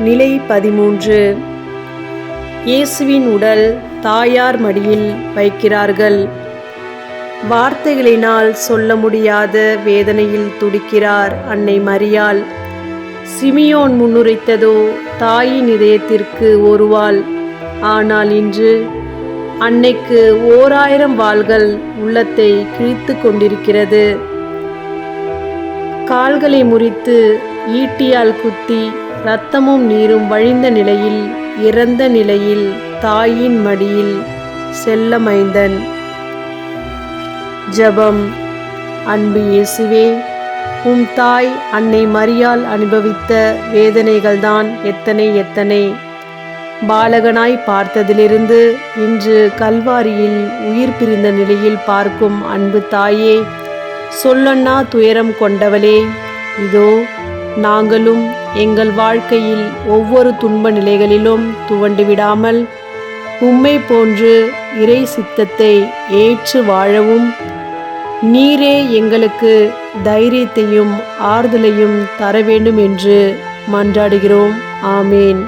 நிலை பதிமூன்று. இயேசுவின் உடல் தாயார் மடியில் வைக்கிறார்கள். வார்த்தைகளினால் சொல்ல முடியாத வேதனையில் துடிக்கிறார் அன்னை மரியாள். சிமியோன் முன்னுரைத்ததோ தாயின் இதயத்திற்கு ஒருவாள். ஆனால் இன்று அன்னைக்கு ஓராயிரம் வாள்கள் உள்ளத்தை கிழித்து கொண்டிருக்கிறது. கால்களை முறித்து ஈட்டியால் குத்தி இரத்தமும் நீரும் வழிந்த நிலையில் இறந்த நிலையில் தாயின் மடியில் செல்லமைந்தன். ஜெபம். அன்பு இயேசுவே உம் தாய் அன்னை மரியால் அனுபவித்த வேதனைகள்தான் எத்தனை எத்தனை. பாலகனாய் பார்த்ததிலிருந்து இன்று கல்வாரியில் உயிர் பிரிந்த நிலையில் பார்க்கும் அன்பு தாயே சொல்லண்ணா துயரம் கொண்டவளே இதோ நாங்களும் எங்கள் வாழ்க்கையில் ஒவ்வொரு துன்ப நிலைகளிலும் துவண்டு விடாமல் உம்மை போன்று இறை சித்தத்தை ஏற்று வாழவும் நீரே எங்களுக்கு தைரியத்தையும் ஆறுதலையும் தர வேண்டும் என்று மன்றாடுகிறோம். ஆமேன்.